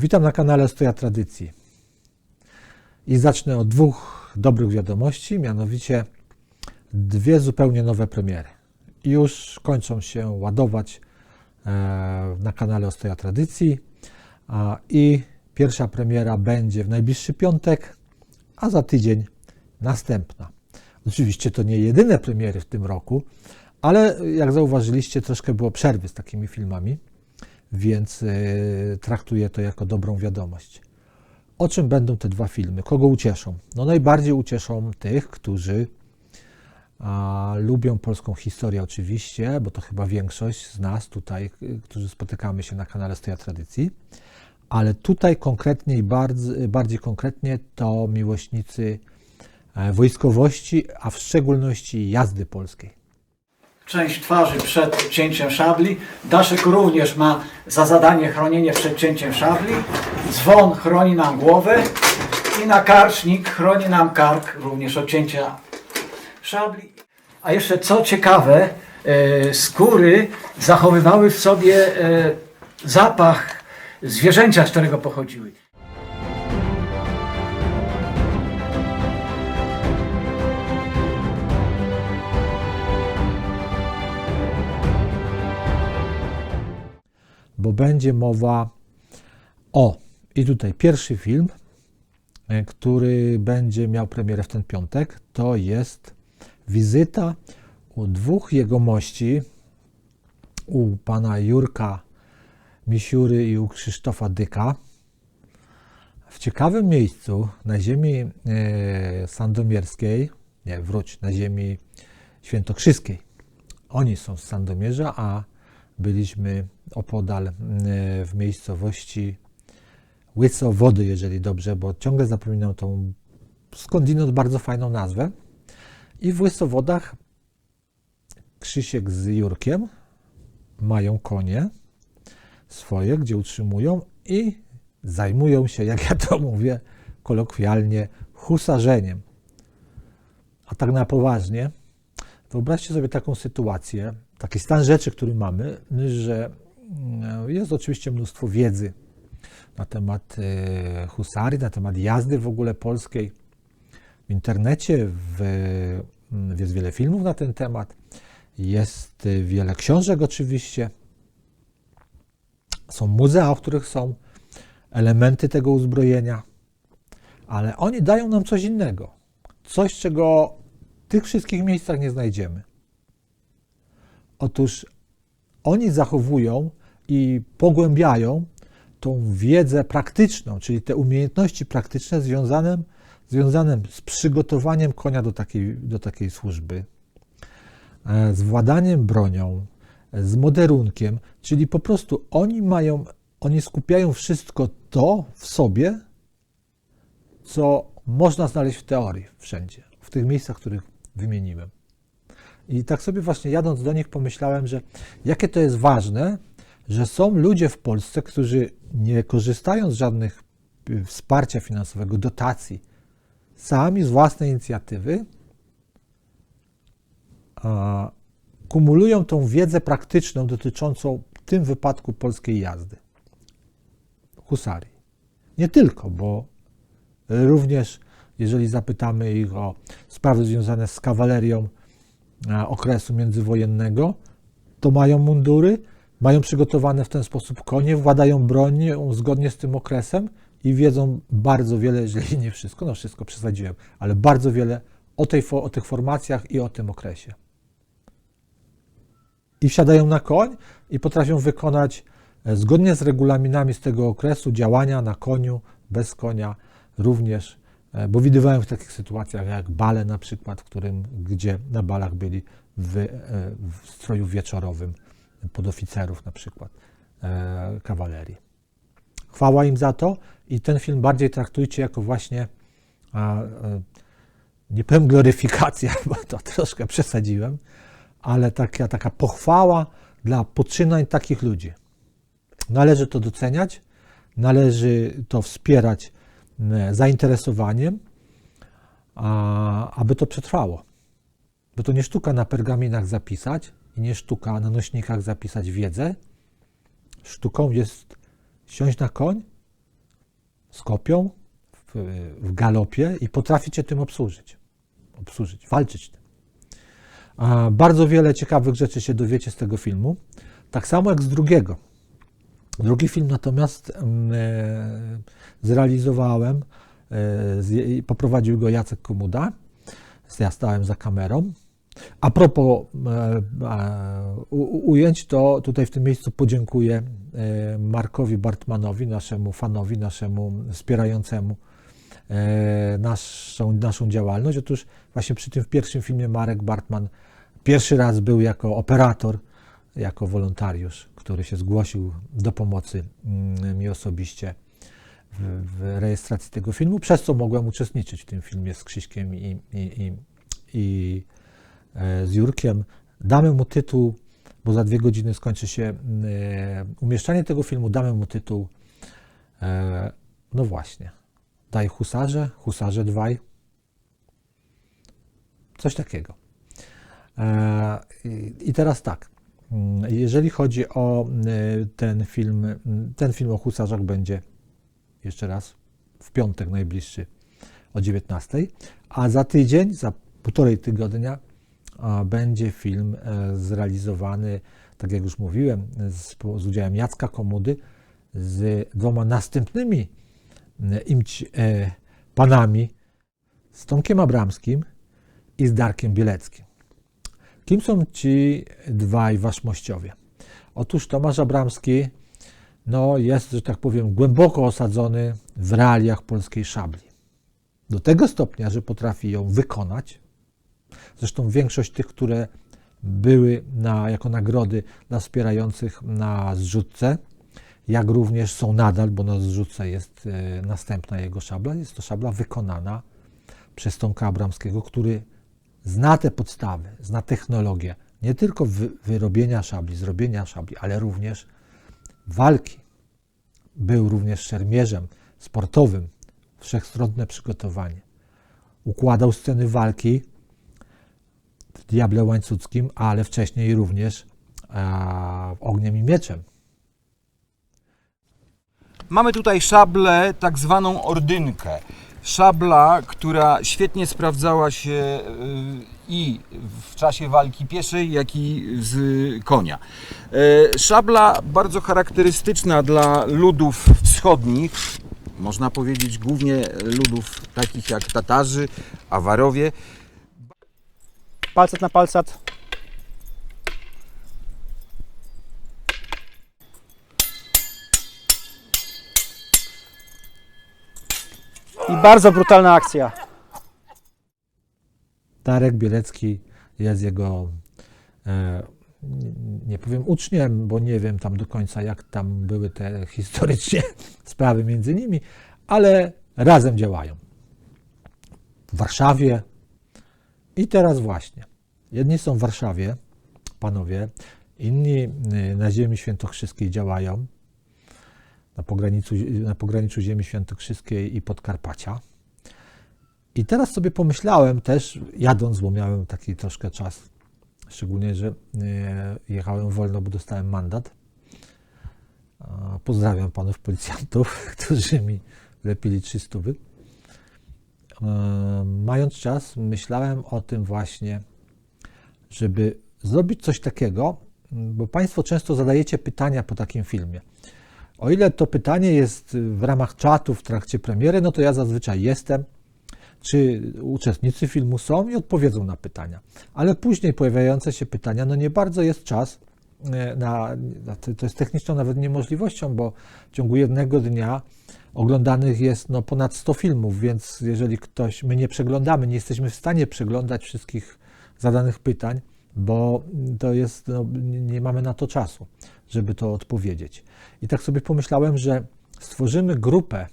Witam na kanale Stoja Tradycji. I zacznę od dwóch dobrych wiadomości, mianowicie dwie zupełnie nowe premiery. Już kończą się ładować e, na kanale Ostoja Tradycji i pierwsza premiera będzie w najbliższy piątek, a za tydzień następna. Oczywiście to nie jedyne premiery w tym roku, ale jak zauważyliście, troszkę było przerwy z takimi filmami, więc y, traktuję to jako dobrą wiadomość. O czym będą te dwa filmy? Kogo ucieszą? No najbardziej ucieszą tych, którzy a, lubią polską historię oczywiście, bo to chyba większość z nas tutaj, którzy spotykamy się na kanale Stoja Tradycji, ale tutaj konkretnie i bardzo, bardziej konkretnie to miłośnicy e, wojskowości, a w szczególności jazdy polskiej. Część twarzy przed cięciem szabli. Daszek również ma za zadanie chronienie przed cięciem szabli. Dzwon chroni nam głowę i nakarcznik chroni nam kark również od cięcia szabli. A jeszcze co ciekawe, e, skóry zachowywały w sobie e, zapach zwierzęcia, z którego pochodziły. Będzie mowa o. I tutaj pierwszy film, e, który będzie miał premierę w ten piątek, to jest wizyta u dwóch jegomości, u pana Jurka Misiury i u Krzysztofa Dyka, w ciekawym miejscu na ziemi e, sandomierskiej, nie, wróć, na ziemi świętokrzyskiej. Oni są z Sandomierza, a byliśmy opodal e, w miejscowości Łysowody, jeżeli dobrze, bo ciągle zapominam tą skądinąd bardzo fajną nazwę. I w Łysowodach Krzysiek z Jurkiem mają konie swoje, gdzie utrzymują i zajmują się, jak ja to mówię kolokwialnie, husarzeniem. A tak na poważnie, wyobraźcie sobie taką sytuację, taki stan rzeczy, który mamy, że mm, jest oczywiście mnóstwo wiedzy na temat e, husarii, na temat jazdy w ogóle polskiej. W internecie w, mm, jest wiele filmów na ten temat, jest e, wiele książek oczywiście, są muzea, w których są elementy tego uzbrojenia, ale oni dają nam coś innego. Coś, czego w tych wszystkich miejscach nie znajdziemy. Otóż oni zachowują i pogłębiają tą wiedzę praktyczną, czyli te umiejętności praktyczne związane, związane z przygotowaniem konia do takiej, do takiej służby, e, z władaniem bronią, z moderunkiem, czyli po prostu oni mają, oni skupiają wszystko to w sobie, co można znaleźć w teorii wszędzie, w tych miejscach, których wymieniłem. I tak sobie właśnie jadąc do nich pomyślałem, że jakie to jest ważne, że są ludzie w Polsce, którzy nie korzystają z żadnych y, wsparcia finansowego, dotacji, sami z własnej inicjatywy a, kumulują tą wiedzę praktyczną dotyczącą w tym wypadku polskiej jazdy, husarii. Nie tylko, bo również jeżeli zapytamy ich o sprawy związane z kawalerią okresu międzywojennego, to mają mundury, mają przygotowane w ten sposób konie, władają bronią zgodnie z tym okresem i wiedzą bardzo wiele, jeżeli nie wszystko, no wszystko przesadziłem, ale bardzo wiele o, tej, o tych formacjach i o tym okresie. I wsiadają na koń i potrafią wykonać e, zgodnie z regulaminami z tego okresu działania na koniu, bez konia również E, bo widywałem w takich sytuacjach jak bale na przykład, w którym, gdzie na balach byli w, e, w stroju wieczorowym podoficerów na przykład e, kawalerii. Chwała im za to i ten film bardziej traktujcie jako właśnie nie powiem gloryfikacja, bo to troszkę przesadziłem, ale taka, taka pochwała dla poczynań takich ludzi. Należy to doceniać, należy to wspierać zainteresowaniem, a, aby to przetrwało. Bo to nie sztuka na pergaminach zapisać i nie sztuka na nośnikach zapisać wiedzę. Sztuką jest siąść na koń z kopią, w, w galopie i potrafi cię tym obsłużyć. Obsłużyć, walczyć tym. A bardzo wiele ciekawych rzeczy się dowiecie z tego filmu. Tak samo jak z drugiego. Drugi film natomiast mm, e, zrealizowałem, e, poprowadził go Jacek Komuda. Ja stałem za kamerą. A propos e, ujęć, to tutaj w tym miejscu podziękuję Markowi Bartmanowi, naszemu fanowi, naszemu wspierającemu naszą, naszą działalność. Otóż właśnie przy tym pierwszym filmie Marek Bartman pierwszy raz był jako operator, jako wolontariusz, który się zgłosił do pomocy mm, mi osobiście w, w rejestracji tego filmu, przez co mogłem uczestniczyć w tym filmie z Krzyśkiem i, i, i, i e, z Jurkiem. Damy mu tytuł, bo za dwie godziny skończy się e, umieszczanie tego filmu, damy mu tytuł, e, no właśnie, Daj husarze, husarze dwaj, coś takiego. I- teraz tak, jeżeli chodzi o e, ten film, mm, ten film o husarzach będzie jeszcze raz w piątek najbliższy o 19, a za tydzień, za półtorej tygodnia będzie film e, zrealizowany, tak jak już mówiłem, z, z udziałem Jacka Komudy, z dwoma następnymi m, imć e, panami, z Tomkiem Abramskim i z Darkiem Bieleckim. Kim są ci dwaj waszmościowie? Otóż Tomasz Abramski no, jest, że tak powiem, głęboko osadzony w realiach polskiej szabli. Do tego stopnia, że potrafi ją wykonać. Zresztą większość tych, które były na, jako nagrody dla wspierających na zrzutce, jak również są nadal, bo na zrzutce jest e, następna jego szabla, jest to szabla wykonana przez Tomka Abramskiego, który zna te podstawy, zna technologię nie tylko wy, wyrobienia szabli, zrobienia szabli, ale również walki. Był również szermierzem sportowym, wszechstronne przygotowanie. Układał sceny walki w Diable Łańcuckim, ale wcześniej również e, ogniem i mieczem. Mamy tutaj szablę, tak zwaną ordynkę. Szabla, która świetnie sprawdzała się y, i w czasie walki pieszej, jak i z konia. E, Szabla bardzo charakterystyczna dla ludów wschodnich, można powiedzieć głównie ludów takich jak Tatarzy, Awarowie. palcet na palcet. I bardzo brutalna akcja. Darek Bielecki jest jego, e, nie- powiem uczniem, bo nie wiem tam do końca, jak tam były te historycznie sprawy między nimi, ale razem działają. W Warszawie i teraz właśnie. Jedni są w Warszawie, panowie, inni y, na ziemi świętokrzyskiej działają, na pograniczu, na pograniczu ziemi świętokrzyskiej i Podkarpacia. I teraz sobie pomyślałem też, jadąc, bo miałem taki troszkę czas, szczególnie, że e, jechałem wolno, bo dostałem mandat. Pozdrawiam panów policjantów, którzy mi lepili 300. E, Mając czas, myślałem o tym właśnie, żeby zrobić coś takiego, bo państwo często zadajecie pytania po takim filmie. O ile to pytanie jest w ramach czatu w trakcie premiery, no to ja zazwyczaj jestem czy uczestnicy filmu są i odpowiedzą na pytania. Ale później pojawiające się pytania, no nie bardzo jest czas e, na, to jest techniczną nawet niemożliwością, bo w ciągu jednego dnia oglądanych jest no, ponad 100 filmów, więc jeżeli ktoś, my nie przeglądamy, nie jesteśmy w stanie przeglądać wszystkich zadanych pytań, bo to jest, no, nie mamy na to czasu, żeby to odpowiedzieć. I tak sobie pomyślałem, że stworzymy grupę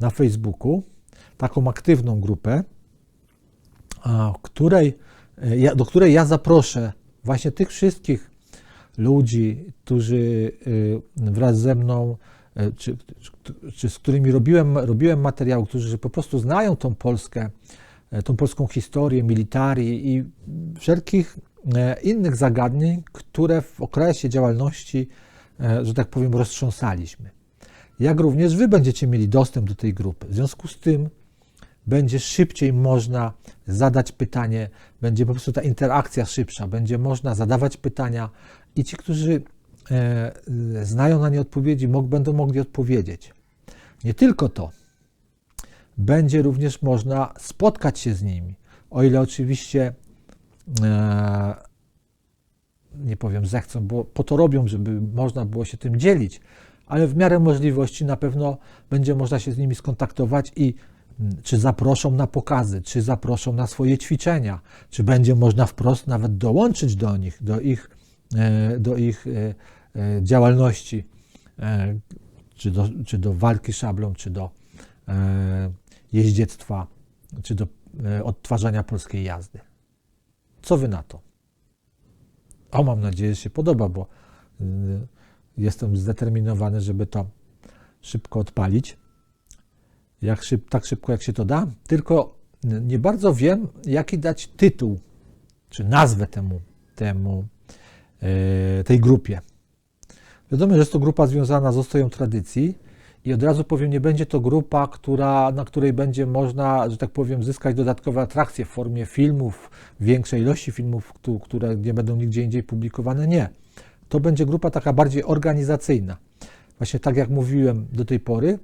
na Facebooku, taką aktywną grupę, której, e, do której ja zaproszę właśnie tych wszystkich ludzi, którzy e, wraz ze mną, e, czy, czy, czy z którymi robiłem, robiłem materiał, którzy po prostu znają tą Polskę, tą polską historię, militarii i wszelkich e, innych zagadnień, które w okresie działalności, e, że tak powiem, roztrząsaliśmy. jak również Wy będziecie mieli dostęp do tej grupy. W związku z tym będzie szybciej można zadać pytanie, będzie po prostu ta interakcja szybsza, będzie można zadawać pytania i ci, którzy e, e, znają na nie odpowiedzi, będą mogli odpowiedzieć. Nie tylko to, będzie również można spotkać się z nimi, o ile oczywiście e, nie powiem zechcą, bo po to robią, żeby można było się tym dzielić, ale w miarę możliwości na pewno będzie można się z nimi skontaktować i mm, czy zaproszą na pokazy, czy zaproszą na swoje ćwiczenia, czy będzie można wprost nawet dołączyć do nich, do ich, e, do ich e, e, działalności, czy do, czy do walki szablą, czy do jeździectwa, czy do e, odtwarzania polskiej jazdy. Co wy na to? O, mam nadzieję, że się podoba, bo y, jestem zdeterminowany, żeby to szybko odpalić. Jak szyb, tak szybko, jak się to da. Tylko y, nie bardzo wiem, jaki dać tytuł, czy nazwę temu, temu tej grupie. Wiadomo, że jest to grupa związana z ostoją tradycji i od razu powiem, nie będzie to grupa, która, na której będzie można, że tak powiem, zyskać dodatkowe atrakcje w formie filmów, większej ilości filmów, któ- które nie będą nigdzie indziej publikowane. Nie. To będzie grupa taka bardziej organizacyjna. Właśnie tak jak mówiłem do tej pory,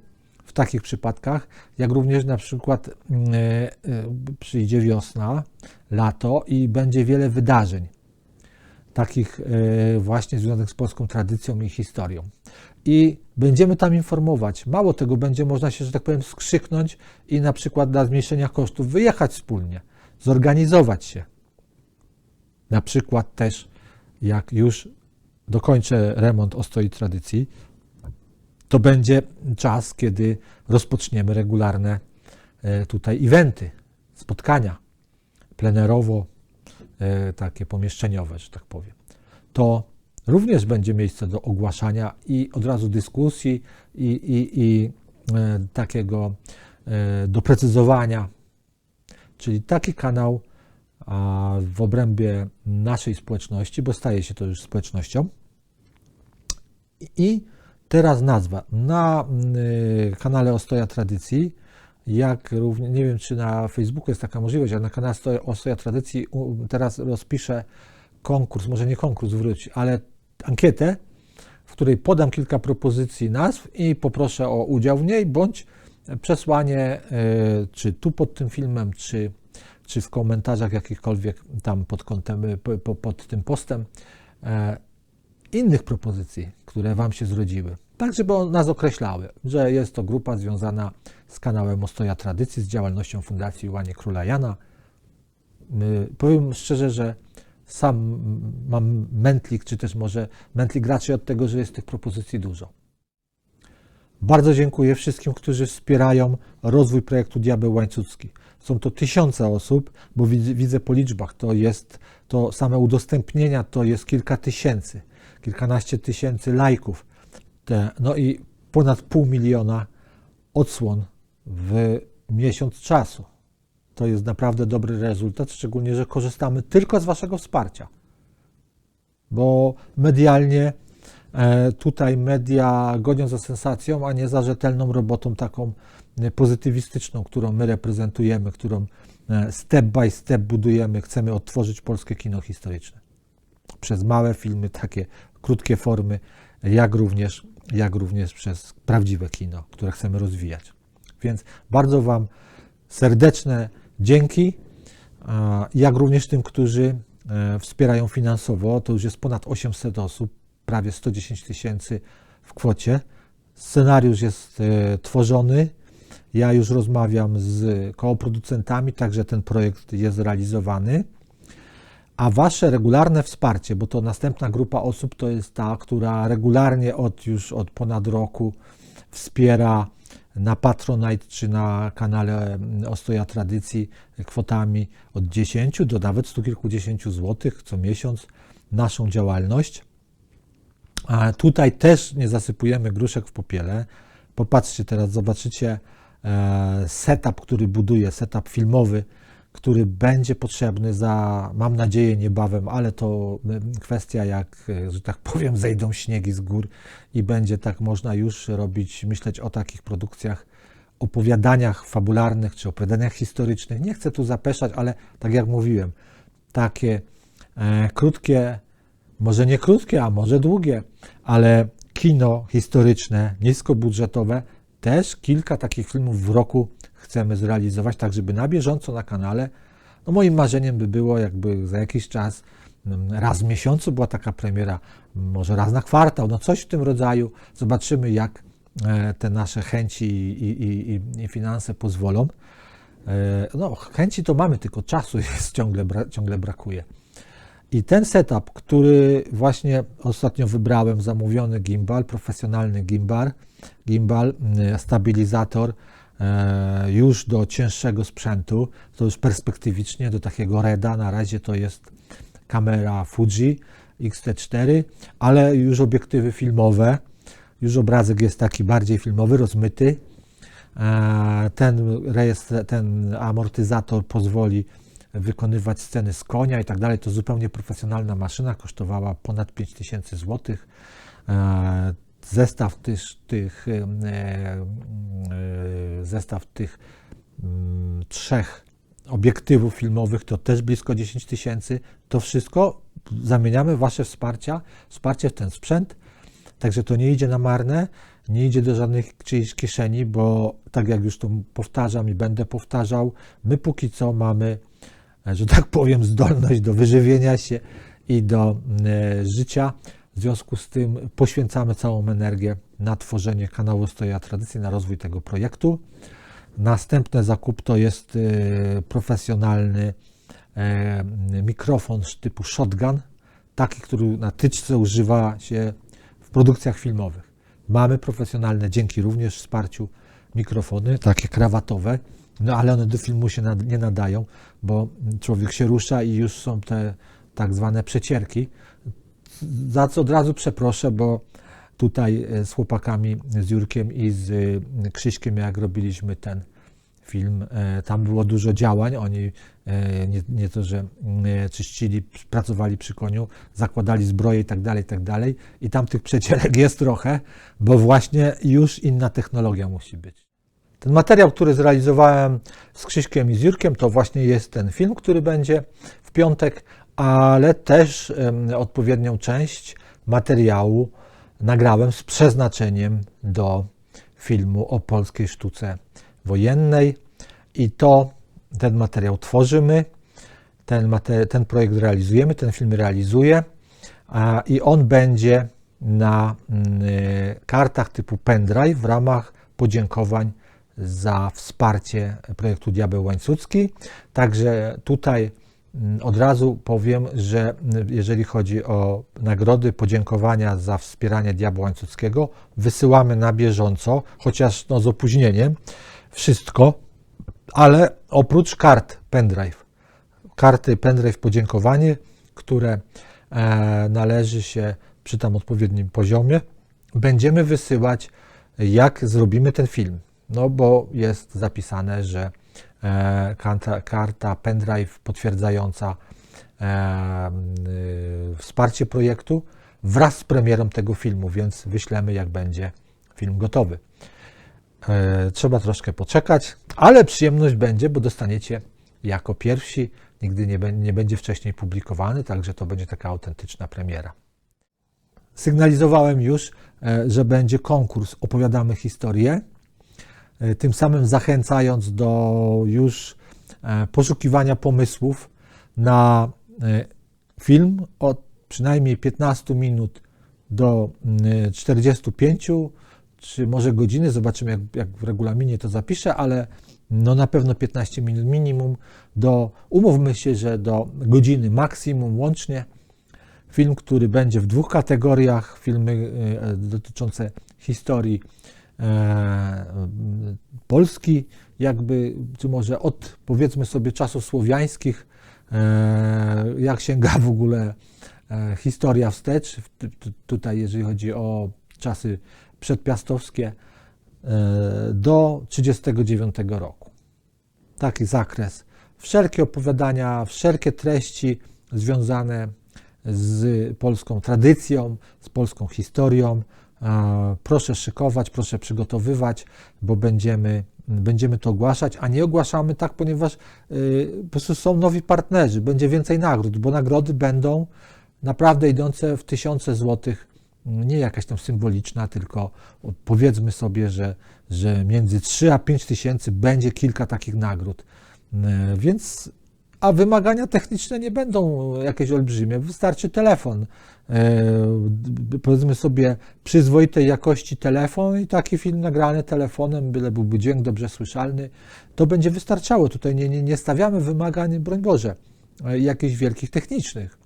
w takich przypadkach, jak również na przykład e, e, przyjdzie wiosna, lato i będzie wiele wydarzeń takich e, właśnie związanych z polską tradycją i historią. I będziemy tam informować. Mało tego, będzie można się, że tak powiem, skrzyknąć i na przykład dla zmniejszenia kosztów wyjechać wspólnie, zorganizować się. Na przykład też, jak już dokończę remont Ostoi Tradycji, to będzie czas, kiedy rozpoczniemy regularne e, tutaj eventy, spotkania plenerowo, takie pomieszczeniowe, że tak powiem. To również będzie miejsce do ogłaszania i od razu dyskusji i, i, i e, takiego e, doprecyzowania. Czyli taki kanał w obrębie naszej społeczności, bo staje się to już społecznością. I teraz nazwa. Na kanale Ostoja Tradycji, jak również, nie wiem czy na Facebooku jest taka możliwość, ale na kanale Ostoja, Tradycji teraz rozpiszę konkurs, może nie konkurs wróć, ale ankietę, w której podam kilka propozycji nazw i poproszę o udział w niej, bądź przesłanie, y, czy tu pod tym filmem, czy, czy w komentarzach jakichkolwiek tam pod kątem, po- pod tym postem, e, innych propozycji, które Wam się zrodziły. Tak, żeby nas określały, że jest to grupa związana z kanałem Ostoja Tradycji, z działalnością Fundacji Łanie Króla Jana. Powiem szczerze, że sam mam mętlik, czy też może mętlik raczej od tego, że jest tych propozycji dużo. Bardzo dziękuję wszystkim, którzy wspierają rozwój projektu Diabeł Łańcucki. Są to tysiące osób, bo widzę po liczbach, to jest to same udostępnienia, to jest kilka tysięcy, kilkanaście tysięcy lajków, te, no i ponad pół miliona odsłon w miesiąc czasu. To jest naprawdę dobry rezultat, szczególnie, że korzystamy tylko z Waszego wsparcia. Bo medialnie e, tutaj media gonią za sensacją, a nie za rzetelną robotą taką e, pozytywistyczną, którą my reprezentujemy, którą e, step by step budujemy. Chcemy odtworzyć polskie kino historyczne. Przez małe filmy, takie krótkie formy, jak również, jak również przez prawdziwe kino, które chcemy rozwijać. Więc bardzo Wam serdeczne dzięki, jak również tym, którzy e, wspierają finansowo. To już jest ponad 800 osób, prawie 110 tysięcy w kwocie. Scenariusz jest e, tworzony. Ja już rozmawiam z koproducentami, także ten projekt jest realizowany. A Wasze regularne wsparcie, bo to następna grupa osób to jest ta, która regularnie od już od ponad roku wspiera na Patronite czy na kanale mm, Ostoja Tradycji kwotami od 10 do nawet stu kilkudziesięciu złotych co miesiąc naszą działalność. A tutaj też nie zasypujemy gruszek w popiele. Popatrzcie teraz, zobaczycie e, setup, który buduję, setup filmowy, który będzie potrzebny za, mam nadzieję, niebawem, ale to kwestia, jak, że tak powiem, zejdą śniegi z gór i będzie tak można już robić, myśleć o takich produkcjach, opowiadaniach fabularnych czy opowiadaniach historycznych. Nie chcę tu zapeszać, ale tak jak mówiłem, takie e, krótkie, może nie krótkie, a może długie, ale kino historyczne, niskobudżetowe, też kilka takich filmów w roku chcemy zrealizować, tak żeby na bieżąco na kanale. No moim marzeniem by było, jakby za jakiś czas, mm, raz w miesiącu była taka premiera, może raz na kwartał, no coś w tym rodzaju. Zobaczymy, jak e, te nasze chęci i, i, i, finanse pozwolą. E, No, chęci to mamy, tylko czasu jest ciągle, ciągle brakuje. I ten setup, który właśnie ostatnio wybrałem, zamówiony gimbal, profesjonalny gimbal, gimbal, mm, stabilizator już do cięższego sprzętu, to już perspektywicznie do takiego Reda, na razie to jest kamera Fuji X-T4, ale już obiektywy filmowe, już obrazek jest taki bardziej filmowy, rozmyty. E, Ten, rejestr, ten amortyzator pozwoli wykonywać sceny z konia i tak dalej. To zupełnie profesjonalna maszyna, kosztowała ponad 5000 zł. Zestaw tych, e, e, zestaw tych mm, trzech obiektywów filmowych to też blisko 10 tysięcy. To wszystko zamieniamy Wasze wsparcia, wsparcie w ten sprzęt, Także to nie idzie na marne, nie idzie do żadnych czyjś kieszeni, bo tak jak już to powtarzam i będę powtarzał, my póki co mamy, e, że tak powiem, zdolność do wyżywienia się i do życia. W związku z tym poświęcamy całą energię na tworzenie kanału Stoja Tradycji, na rozwój tego projektu. Następny zakup to jest e, profesjonalny e, mikrofon typu shotgun, taki, który na tyczce używa się w produkcjach filmowych. Mamy profesjonalne, dzięki również wsparciu, mikrofony, takie krawatowe, no ale one do filmu się nie nadają, bo człowiek się rusza i już są te tak zwane przecierki. Za co od razu przeproszę, bo tutaj e, z chłopakami, z Jurkiem i z e, Krzyśkiem, jak robiliśmy ten film, e, tam było dużo działań. Oni nie, nie to, że mm, czyścili, pracowali przy koniu, zakładali zbroję i tak dalej, i tak dalej. I tam tych przecierek jest trochę, bo właśnie już inna technologia musi być. Ten materiał, który zrealizowałem z Krzyśkiem i z Jurkiem, to właśnie jest ten film, który będzie w piątek, ale też odpowiednią część materiału nagrałem z przeznaczeniem do filmu o polskiej sztuce wojennej i to ten materiał tworzymy, ten, mate- ten projekt realizujemy, ten film realizuję i on będzie na mm, y, kartach typu pendrive w ramach podziękowań za wsparcie projektu Diabeł Łańcucki. Także tutaj od razu powiem, że mm, jeżeli chodzi o nagrody, podziękowania za wspieranie Diabła Łańcuckiego, wysyłamy na bieżąco, chociaż no, z opóźnieniem, wszystko, ale oprócz kart pendrive, karty pendrive podziękowanie, które e, należy się przy tam odpowiednim poziomie, będziemy wysyłać, jak zrobimy ten film. No bo jest zapisane, że karta, karta pendrive potwierdzająca e, y, wsparcie projektu wraz z premierą tego filmu, więc wyślemy, jak będzie film gotowy. E, Trzeba troszkę poczekać, ale przyjemność będzie, bo dostaniecie jako pierwsi. Nigdy nie, nie będzie wcześniej publikowany, także to będzie taka autentyczna premiera. Sygnalizowałem już, e, że będzie konkurs Opowiadamy historię, e, tym samym zachęcając do już e, poszukiwania pomysłów na e, film od przynajmniej 15 minut do mm, 45 czy może godziny, zobaczymy jak, jak w regulaminie to zapiszę, ale no na pewno 15 minut minimum do, umówmy się, że do godziny maksimum łącznie. Film, który będzie w dwóch kategoriach, filmy e, dotyczące historii e, Polski, jakby, czy może od powiedzmy sobie czasów słowiańskich, e, jak sięga w ogóle e, historia wstecz, tutaj jeżeli chodzi o czasy przedpiastowskie, e, do 1939 roku. Taki zakres wszelkie opowiadania, wszelkie treści związane z polską tradycją, z polską historią. E, Proszę szykować, proszę przygotowywać, bo będziemy, będziemy to ogłaszać, a nie ogłaszamy tak, ponieważ y, po prostu są nowi partnerzy, będzie więcej nagród, bo nagrody będą naprawdę idące w tysiące złotych, nie jakaś tam symboliczna, tylko powiedzmy sobie, że, że między 3 a 5 tysięcy będzie kilka takich nagród. E, Więc, a wymagania techniczne nie będą jakieś olbrzymie, wystarczy telefon. D- Powiedzmy sobie przyzwoitej jakości telefon i taki film nagrany telefonem, byle byłby dźwięk dobrze słyszalny, to będzie wystarczało. Tutaj nie, nie, nie stawiamy wymagań, broń Boże, e, jakichś wielkich technicznych.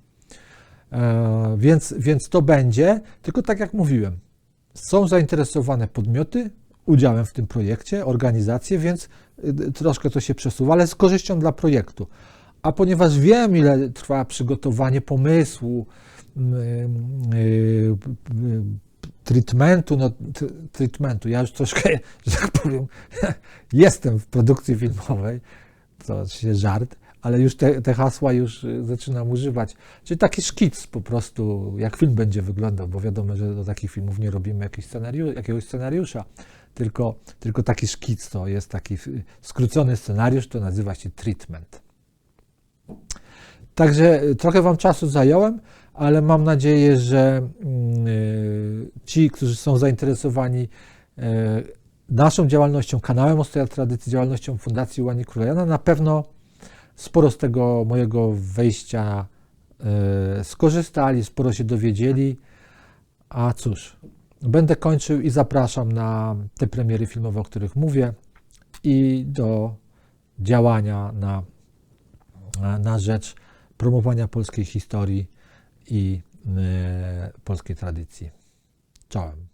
E, Więc, więc to będzie, tylko tak jak mówiłem, są zainteresowane podmioty udziałem w tym projekcie, organizacje, więc troszkę to się przesuwa, ale z korzyścią dla projektu. A ponieważ wiem, ile trwa przygotowanie pomysłu, mm, y, y, treatmentu, no, treatmentu, ja już troszkę, że tak powiem, jestem w produkcji filmowej, to się żart, ale już te, te hasła już y, zaczynam używać. Czyli taki szkic po prostu, jak film będzie wyglądał, bo wiadomo, że do takich filmów nie robimy scenariusz, jakiegoś scenariusza, tylko, tylko taki szkic to jest taki skrócony scenariusz, to nazywa się treatment. Także y, trochę Wam czasu zająłem, ale mam nadzieję, że mm, y, ci, którzy są zainteresowani y, naszą działalnością, kanałem Ostoja Tradycji, działalnością Fundacji Łani Królejana, na pewno sporo z tego mojego wejścia skorzystali, sporo się dowiedzieli. A cóż, będę kończył i zapraszam na te premiery filmowe, o których mówię i do działania na- na rzecz promowania polskiej historii i y, polskiej tradycji. Czołem.